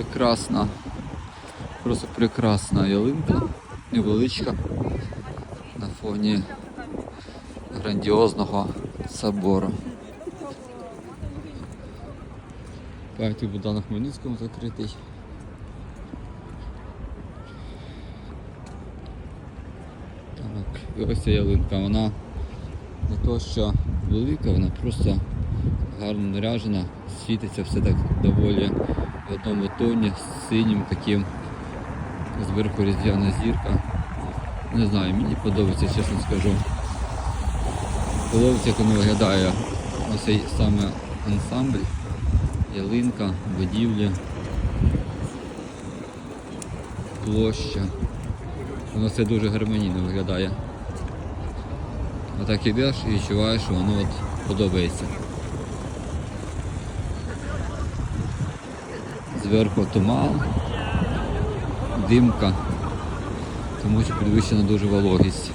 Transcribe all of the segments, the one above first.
Прекрасна, просто прекрасна ялинка, невеличка на фоні грандіозного собору. Пам'ятник Богдана Хмельницькому закритий. Так, і ось ця ялинка, вона не то що велика, вона просто гарно наряжена, світиться все так доволі в одному тоні, з синім таким, зверху різдвяна зірка. Не знаю, мені подобається, чесно скажу. Подобається, як воно виглядає оцей саме ансамбль, ялинка, будівлі, площа. Воно все дуже гармонійно виглядає. Отак ідеш і відчуваєш, що воно от подобається. Зверху туман, димка, тому що підвищена дуже вологість.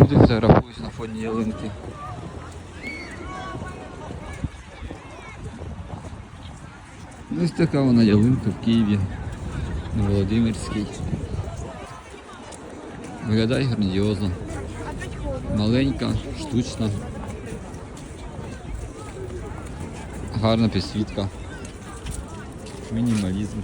Люди фотографуються на фоні ялинки. Ось така вона ялинка в Києві, на Володимирській. Виглядає грандіозно. Маленька, штучна. Гарна підсвітка. Мінімалізм.